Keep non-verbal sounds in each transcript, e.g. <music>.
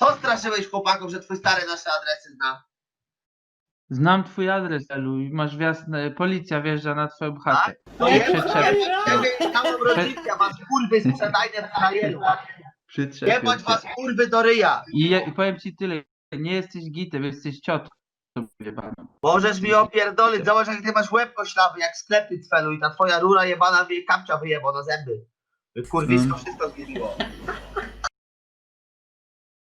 Co straszyłeś chłopaków, że twój stary nasze adresy zna? Znam twój adres, Elu, i masz wjazd, policja wjeżdża na twoją chatę. To Nie jest przyczep- całą rodzinkę, was kurwy sprzedajne w. Przytrzepię Jebać cię. was kurwy do ryja. I, je, I powiem ci tyle, nie jesteś gitem, jesteś ciotą. jebaną. Możesz mi opierdolić, zobacz jak ty masz łeb koślawy, jak sklepy cfelu i ta twoja rura jebana mi kapcia wyjebał na zęby. Kurwisko Mm. wszystko zgięło.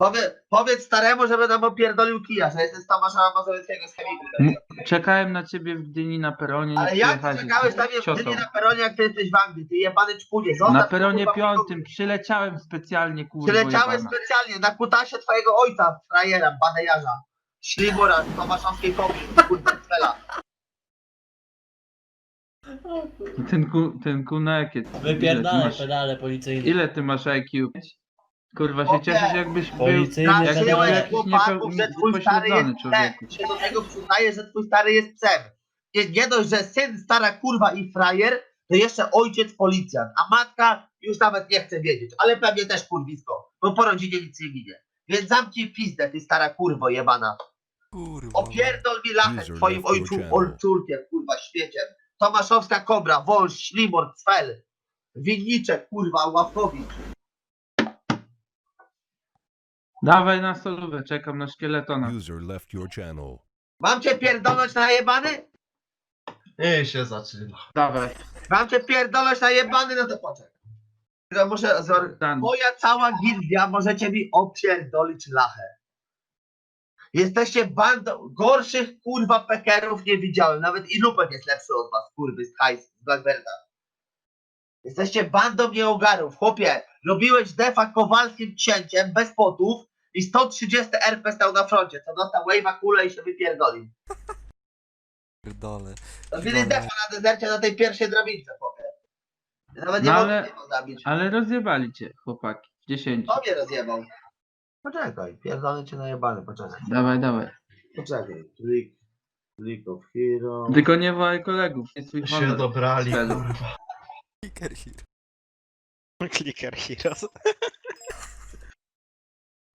Powie, powiedz staremu, żeby nam opierdolił kija, że jestem z Tomasza Mazowieckiego z chemiku. M- Czekałem na ciebie w Gdyni na peronie, nie Ale jak ty przyjechałeś. czekałeś tam w Ciotą. Gdyni na peronie, jak ty jesteś w Anglii, ty jebany czpunie. Zostaw Na peronie kurwa, piątym przyleciałem specjalnie, kurwa. Przyleciałeś specjalnie na kutasie twojego ojca, frajera, banejarza. Ślimura z tomaszowskiej kopii, kurwa, cfela. Ten, ku, ten kunekiet. Wypierdalaj pedale policyjne. Ile ty masz IQ? Kurwa się Chłopie, cieszysz jakbyś był, Policyjny jakbyś był Straszyłeś jakiś chłopaków, że twój stary jest niepośledzony psem. człowieku. Się do tego przyznaje, że twój stary jest psem. Nie, nie dość, że syn, stara kurwa i frajer, to jeszcze ojciec policjant, a matka już nawet nie chce wiedzieć, ale pewnie też kurwisko, bo po rodzinie nic nie ginie. Więc zamknij pizdę, ty stara kurwo jebana. Kurwa. Opierdol mi lachę User twoim left your ojcu, channel. ojczulkiem, kurwa, śmieciem. Tomaszowska kobra, wąż, ślimor, cfel. Winniczek, kurwa, ławkowicz. Dawaj na solówę, czekam na szkieletona. User left your channel. Mam cię pierdolnąć na jebany? Nie się zaczyna. Dawaj. Mam cię pierdolać na jebany, no to poczekaj. Tylko muszę zor... Dan. Moja cała gildia możecie mi opierdolić lachę. Jesteście bandą gorszych kurwa pekerów nie widziałem. Nawet i Lupek jest lepszy od was, kurwy z hajs, z Blackberda. Jesteście bandą nieogarów. Chłopie, robiłeś defa kowalskim cięciem, bez potów i 130 RP stał na froncie, co dostał wave'a kulę i się wypierdolił. Pierdolę. Robili defa na dezercie na tej pierwszej drabince, chłopie. Nawet nie No ale- tego zabić. Ale rozjebali cię, chłopaki. W 10. To mnie rozjebał. Poczekaj, pierdolę cię najebany, poczekaj. Dawaj, dawaj. Poczekaj. League, League of Heroes. Tylko nie wołaj kolegów, nie swój Się honor. dobrali, kurwa. Clicker hero. Clicker Heroes. <laughs>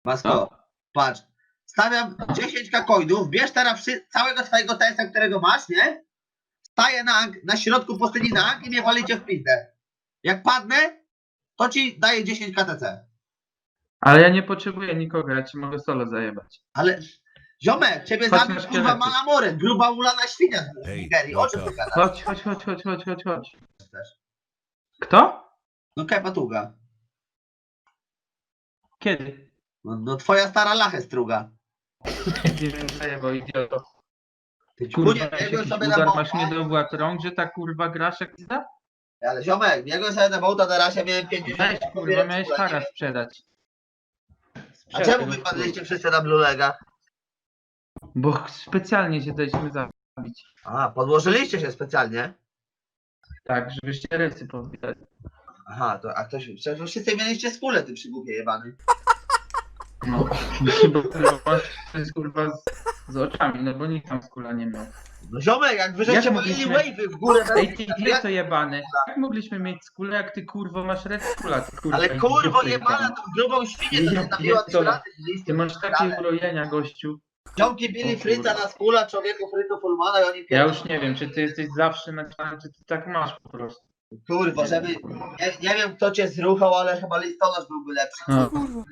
Masko, patrz. Stawiam 10 coinów, bierz teraz wszy- całego swojego TS-a, którego masz, nie? Staję na, ang- na środku pustyni na ang i mnie walicie w pizdę. Jak padnę, to ci daję 10 KTC. Ale ja nie potrzebuję nikogo, ja ci mogę solo zajebać. Ale ziomek, ciebie Chodź zabił kurwa szkielety. Malamorem, gruba ulana świnia z Nigerii. O czym ty gadasz? Chodź, chodź, chodź, chodź, chodź, chodź, chodź. Kto? No Kepatuga. Kiedy? No, no twoja stara lachę struga. Nie zajebał, idioto. Ty Kurwa, jakiś sobie na udar masz niedowład rąk, że ta kurwa grasz jak zda? ale ziomek, biegłem sobie na bołta na razie miałem 50 Weź kurwa, miałeś hara sprzedać. A Sprzedaj, czemu no, wypadliście wszyscy na Blulega? Bo specjalnie się daliśmy zabić. A, podłożyliście się specjalnie? Tak, żebyście rysy powitali. Aha, to, a ktoś, przecież wszyscy mieliście skórę, ty przygłupie jebany. No, bo kurwa, to jest kurwa z, z oczami, no bo nikt tam skóra nie miał. No ziomek, jak wy żeście Jak wave'y w górę, to- Ej, ty idioto jebany, jak mogliśmy mieć skórę, jak ty kurwa masz red skóra, ty kurwa. ale kurwo idioto jebana, jebany. tą grubą świnię, to Ja się nabiła pierdolę. liście Ty masz takie urojenia, gościu. Ziomki bili O fryca kurwa. na skóla, człowieku frytu Fulmana i oni Ja pierdolą. już nie wiem, czy ty jesteś zawsze na czarno, czy ty tak masz po prostu. Kurwo, żeby, nie, nie wiem kto cię zruchał, ale chyba listonosz byłby lepszy. No. Kurwa.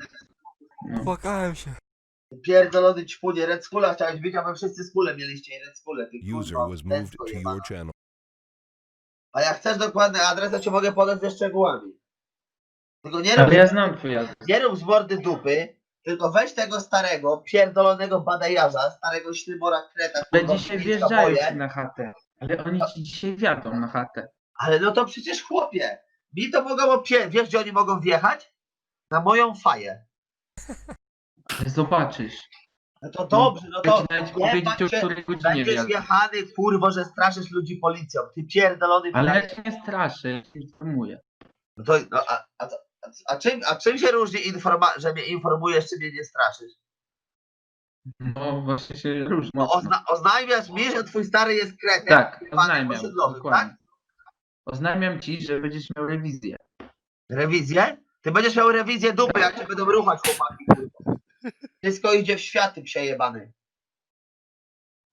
No. Płakałem się. Pierdolony ćpunie, Red Skula chciałeś być, a wy wszyscy skule mieliście i Red Skule, ty User kurwa, was moved to your channel. A jak chcesz dokładny adres, to ci mogę podać ze szczegółami. Tylko nie rób, Ale ja znam twój adres. nie rób z mordy dupy, tylko weź tego starego, pierdolonego badajarza, starego ślibora kreta, Ale kurwa, dzisiaj wjeżdżają ci na chatę. Ale oni ci dzisiaj wjadą na chatę. Ale no to przecież chłopie, mi to mogą opie... Wiesz gdzie oni mogą wjechać? Na moją faję. <laughs> Zobaczysz. No to dobrze, no Ja to ci nie powiedzieć o której godzinie będziesz wjadą. jechany, kurwo, że straszysz ludzi policją. Ty pierdolony Ale ja cię nie straszę, ja cię informuję. No to, no, a, a, a, a, czym, a czym się różni, informa- że mnie informujesz, czy mnie nie straszysz? No właśnie się różni. No, ozna- oznajmiasz mi, że twój stary jest kretem. Tak, panem oznajmiam. osiedlowym, Dokładnie. Oznajmiam ci, że będziesz miał rewizję. Rewizję? Ty będziesz miał rewizję dupy, jak cię będą ruchać chłopaki. kurwa. Wszystko idzie w światy, przejebany.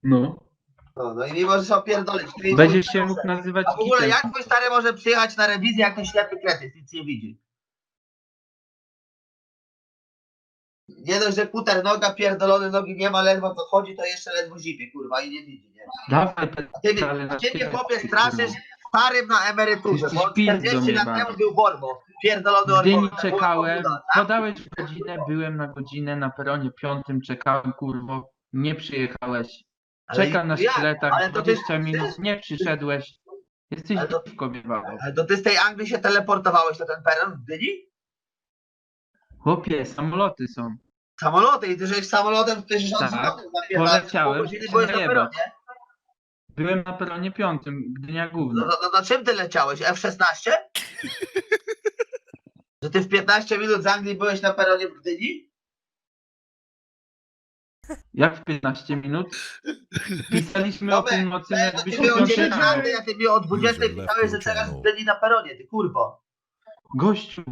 No. No, no i nie możesz opierdolić. Ty- Będziesz się mógł nazywać A w ogóle jak twój stary może przyjechać na rewizję, jak ten ślepy kretys nic nie widzi? Nie dość, że kuter noga, pierdolony nogi nie ma, ledwo co chodzi, to jeszcze ledwo zipie, kurwa, i nie widzi, nie? Dawaj, A ty, ale na a chłopie straszysz starym na emeryturze, Jesteś bo pizdą 40 lat temu był Borbo, pierdolony W Gdyni Orbo. czekałem, podałeś godzinę, byłem na godzinę na peronie piątym, czekałem, kurwo, nie przyjechałeś. Czekam na jak? sztyletach Ale to ty- 20 minut, nie przyszedłeś. Jesteś Ale to-. Ale to ty z tej Anglii się teleportowałeś na ten peron w Gdyni? Chłopie, samoloty są. Samoloty i ty żeś samolotem przecież od Tak. zlotu napierdalałeś, Poleciałem, godziny się byłeś na najebał. peronie. Byłem na peronie piątym, Gdynia No, no, no, na czym ty leciałeś? F-16? Że ty w 15 minut z Anglii byłeś na peronie w Gdyni? Jak w 15 minut? Pisaliśmy o tym nocy, Ja ty mi o piątej 9 rano. ja ty mi o 20 User left pisałeś, że czekasz w. Gdyni na peronie, ty kurwo. Gościu,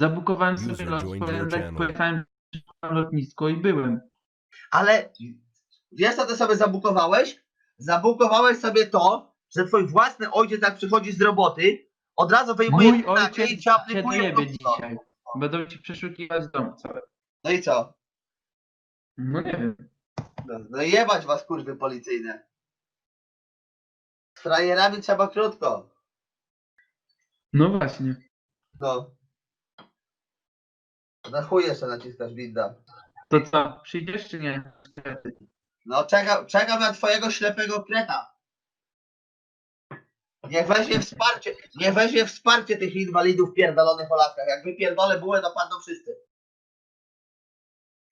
zabukowałem sobie lot, tak, pojechałem na lotnisko i byłem. Ale wiesz co ty sobie zabukowałeś? Zabukowałeś sobie to, że twój własny ojciec jak przychodzi z roboty, od razu wyjmuje Mój ojciec i ci cię aplikuje dojebie w to. dzisiaj. Będą ci przeszukiwać dom cały. No i co? No nie wiem. No, no jebać was kurwy policyjne. Z frajerami trzeba krótko. No właśnie. No. Na chuj jeszcze naciskasz winda. To co, przyjdziesz czy nie? No czekam, czekam na twojego ślepego kreta. Niech weźmie wsparcie, niech weźmie wsparcie tych inwalidów pierdolonych o laskach. Jak wypierdolę bułę, dopadną wszyscy.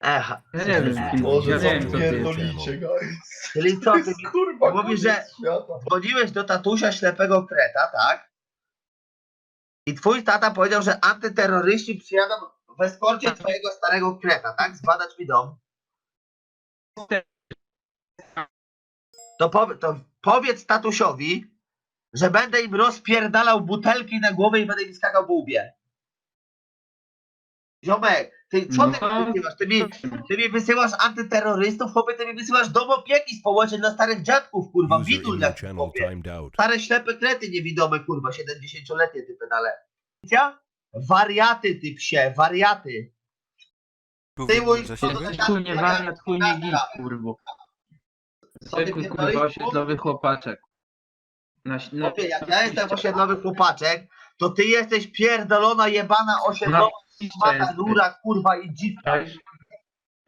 Echa. Ja nie wiem, kim, Boże, ja co nie wiem co ty pierdolicie, guys. Czyli co, ty mi Kurwa, Mówisz, koniec że- świata. dzwoniłeś do tatusia ślepego kreta, tak? I twój tata powiedział, że antyterroryści przyjadą w eskorcie twojego starego kreta, tak? Zbadać mi dom. To, powie, to powiedz tatusiowi, że będę im rozpierdalał butelki na głowę i będę im skakał po łbie. Ziomek, ty co ty No. mi wysyłasz? Ty mi, ty mi wysyłasz antyterrorystów, chłopie, ty mi wysyłasz dom opieki społecznej dla starych dziadków, kurwa, timed out. Stare ślepe krety niewidome, kurwa, 70-letnie ty pedale. Wariaty, ty psie, wariaty. Ty mój- Że to się do- Jesteś chuj nie wariat, chuj nie git, kurwo. Zwykły kurwa osiedlowy chłopaczek. Na, na, Chłopie, jak ja jestem osiedlowy chłopaczek, to ty jesteś pierdolona, jebana osiedlowa, szmata, rura, kurwa i dziwka. Cześć.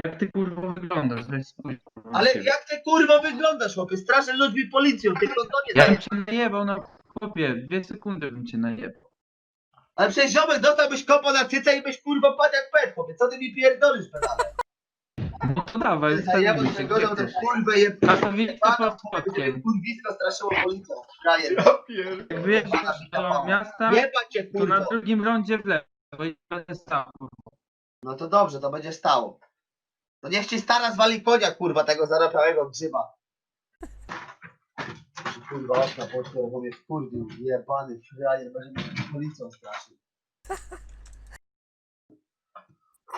Jak ty kurwa wyglądasz? Weź spójrz, kurwa, na Ale siebie. jak ty kurwa wyglądasz, chłopie? Straszę ludźmi policją, ty to nie Ja bym dajesz. cię najebał na chłopie, dwie sekundy bym cię najebał. Ale przecież ziomek dostałbyś kopa na cyce i byś kurwa padł jak pet, chłopie. Co ty mi pierdolisz, pedale? No to dawaj, Zajebać stawimy się, tego, gdzie że tę kurwę je... A to widzę pod spodkiem. Kurwisko straszyło policją. Frajer. Ja. Jak wyjeżdżasz do miasta, cię, to na kurwa. drugim rondzie w lewo i będę stał. No to dobrze, to będzie stało. To niech ci stara zwali konia, kurwa, tego zarobiałego grzyba. Kurwa, okna bo mnie wkurwił, jebany frajer, będzie mnie policją straszył.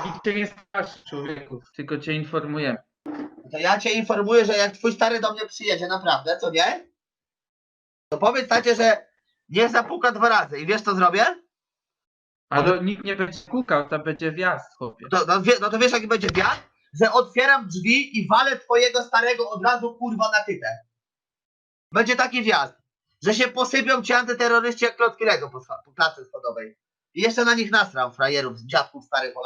Nikt cię nie straszy, człowieku, tylko cię informujemy. To ja cię informuję, że jak twój stary do mnie przyjedzie, naprawdę, co nie? To powiedz tacie, że nie zapuka dwa razy i wiesz co zrobię? Ale nikt nie będzie kukał, to będzie wjazd, chłopie. To, no, wie, no to wiesz jaki będzie wiatr? Że otwieram drzwi i walę twojego starego od razu kurwa na tytę. Będzie taki wjazd, że się posypią ci antyterroryści jak klocki Lego po, po klatce schodowej. I jeszcze na nich nastram frajerów, dziadków starych o.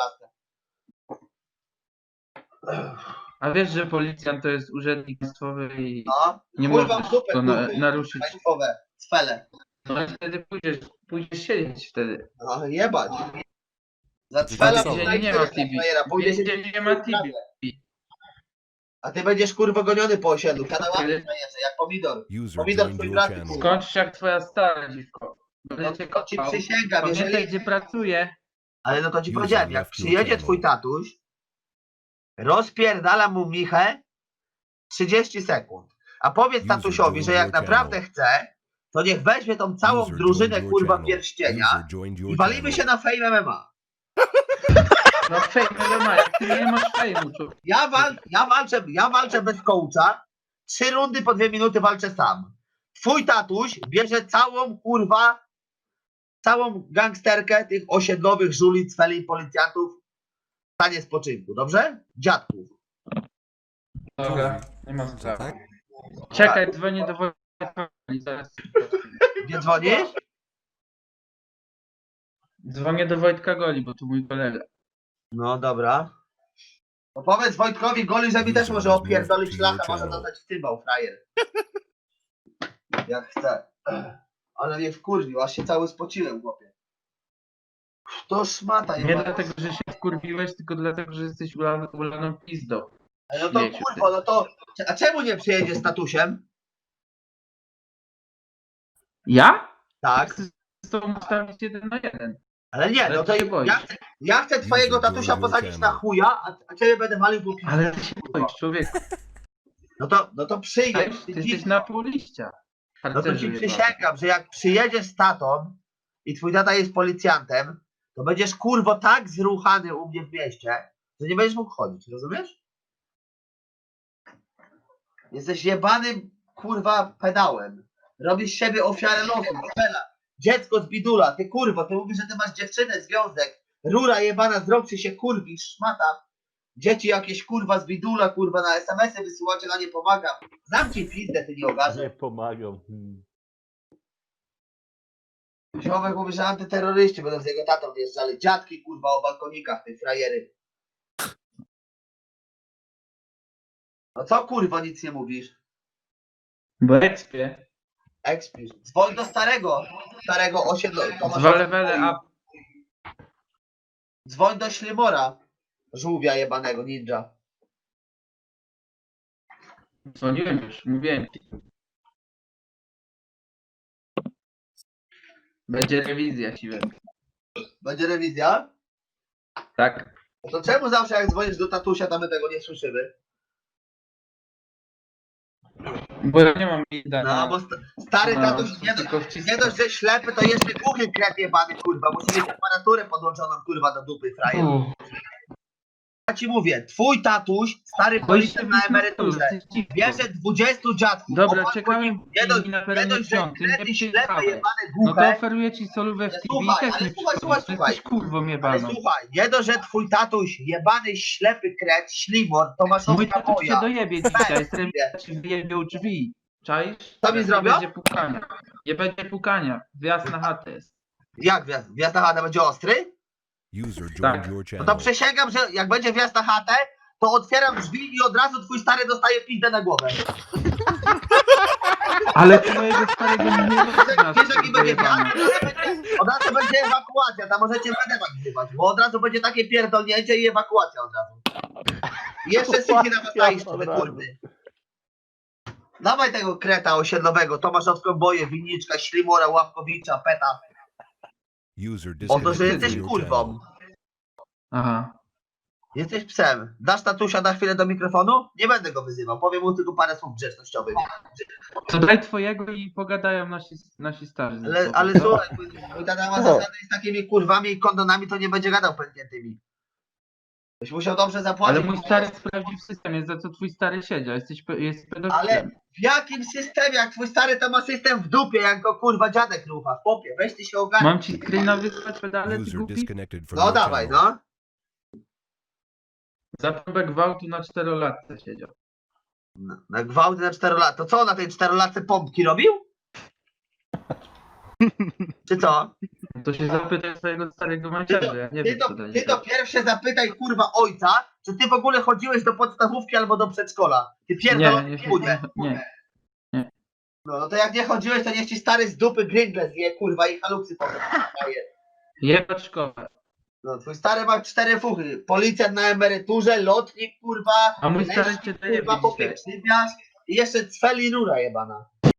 A wiesz, że policjant to jest urzędnik państwowy i No, nie możesz dupę, go na, naruszyć. państwowe, cfele. No i wtedy pójdziesz, pójdziesz siedzieć wtedy. No jebać. Za więzieniu to nie ma Tibi. frajera, W pójdzie się więzieniu nie ma Tibi. A ty będziesz kurwa goniony po osiedlu, kanałami jak pomidor. User Pomidor twój brat. Skończysz jak twoja stara dziwko. No to ci przysięgam, Pamiętaj, jeżeli... gdzie pracuję. Ale no to ci User powiedziałem, jak przyjedzie twój tatuś, rozpierdala mu Michę 30 sekund. A powiedz tatusiowi, że jak channel. naprawdę chce, to niech weźmie tą całą drużynę kurwa channel. pierścienia i walimy się na Fame MMA. No fame MMA, jak ty nie masz fejmu. Ja, wal, ja, walczę, ja walczę bez coacha. Trzy rundy po dwie minuty walczę sam. Twój tatuś bierze całą kurwa, całą gangsterkę tych osiedlowych żulic, feli, policjantów stanie spoczynku, dobrze? Dziadków. Dobra, nie ma sprawy. Tak? Czekaj, dzwonię do Wojtka Goli, zaraz. <laughs> Gdzie dzwonisz? Dzwonię do Wojtka Goli, bo tu mój kolega. No dobra. No powiedz Wojtkowi Goli, że mi też może opierdolić lata, może dostać cymbał, frajer. <laughs> Jak chce. Ale mnie wkurwił, aż się cały spociłem, chłopie. To szmata, Nie jebana. dlatego, że się skurwiłeś, tylko dlatego, że jesteś ula- ulaną pizdą. No to śmieciu, kurwa, no to... A czemu nie przyjedzie z tatusiem? Ja? Tak. Chcę z tobą ustawić jeden na jeden. Ale nie, Ale no to ty się boisz. ja, chcę- ja chcę twojego Jezu, tatusia kurwa, posadzić na chuja, a, a ciebie będę walił po. Ale ty się boisz, człowieku. <laughs> No to, no to Ty, przyjedź. ty Ty jesteś na pół liścia. No to Harcerzu ci jebany. przysięgam, że jak przyjedziesz z tatą i twój tata jest policjantem, to będziesz kurwo tak zruchany u mnie w mieście, że nie będziesz mógł chodzić, rozumiesz? Jesteś jebanym kurwa pedałem. Robisz z siebie ofiarę losu, strzela. Dziecko z bidula, ty kurwo, ty mówisz, że ty masz dziewczynę, związek. Rura jebana, zrobcie się kurwi, szmata. Dzieci jakieś kurwa z bidula, kurwa, na SMS-y wysyłacie, na nie pomagam. Zamknij pizdę, ty nie ogarzasz. Nie pomagam. Hmm. Ziomek mówi, że antyterroryści będą z jego tatą wjeżdżali. Dziadki kurwa o balkonikach, tej frajery. No co kurwa nic nie mówisz? Bo ekspie. Ekspisz. Dzwoń do starego, starego osiedla. Up. Dzwoń do Ślimora. Żółwia jebanego, ninja. Dzwoniłem już, mówiłem ci. Będzie rewizja siwe. Będzie rewizja? Tak. No to czemu zawsze jak dzwonisz do tatusia, to my tego nie słyszymy? Bo ja nie mam zdania. No, bo sta- stary No, tatuś nie, do, nie dość, że ślepy, to jeszcze głuchy kret jebany, kurwa. Musi mieć aparaturę podłączoną, kurwa, do dupy, frajer. Uff, Ja ci mówię, twój tatuś, stary policjant na emeryturze, bierze 20 dziadków. Dobra, o czekałem Nie dość, na nie dość, że nie ślepe, jebane, No to głuche, oferuję ci solówę w TV i słuchaj, też ale nie słuchaj, słuchaj, To jesteś słuchaj. kurwą ale jebaną. słuchaj, nie dość, że twój tatuś, jebany, ślepy kret, ślimor, Mój Tomaszowska tatuś się moja. dojebie dzisiaj, jestem ci wyjebił drzwi. Czaisz? Co mi nie zrobią? będzie pukania. Nie będzie pukania. Wjazd na chatę jest. Jak wjazd na chatę będzie ostry? User joined Tak. your No channel. to przysięgam, że jak będzie wjazd na chatę, to otwieram drzwi i od razu twój stary dostaje pizdę na głowę. <laughs> Ale ty mojego starego nie Wiesz, wiesz jaki będzie? Od razu będzie ewakuacja, tam możecie medewać wzywać, bo od razu będzie takie pierdolnięcie i ewakuacja od razu. I jeszcze sypie na was na wy kurwy. Dawaj tego kreta osiedlowego, Tomaszowską boję, Winniczka, Ślimora, Ławkowicza, Peta. User O to, że jesteś kurwą. Aha. Jesteś psem. Dasz tatusia na chwilę do mikrofonu? Nie będę go wyzywał, powiem mu tylko parę słów grzecznościowych. To daj twojego i pogadają nasi, nasi starzy. Ale, ale słuchaj, mój- tata ma zasady i z takimi kurwami i kondonami to nie będzie gadał pękniętymi. Byś musiał dobrze zapłacić. Ale mój stary sprawdził w systemie, za co twój stary siedział. Jesteś pe- jest Ale pedofilem. w jakim systemie? Jak twój stary to ma system w dupie, jak go kurwa dziadek rucha. Chłopie, weź ty się ogarnij. Mam ci screena wysłać pedale, ty User głupi? disconnected from No your dawaj, channel. no. Za próbę gwałtu na czterolatce siedział. No, Na gwałty na 4 lata. To co, na tej 4 latce pompki robił? Czy co? To się zapytaj swojego starego to, ja nie ty, wiem to, co to ty to pierwsze zapytaj kurwa ojca, czy ty w ogóle chodziłeś do podstawówki albo do przedszkola. Ty Nie, pierdolony nie, chudzie. nie. No, no to jak nie chodziłeś, to niech ci stary z dupy gringle zje, kurwa, i haluksy potem daje. Jebać szkołę. No, twój stary ma cztery fuchy. Policjant na emeryturze, lotnik, kurwa. A mój stary leśnik, cię dojebie kurwa, popieprzywiarz i jeszcze cfeli rura jebana.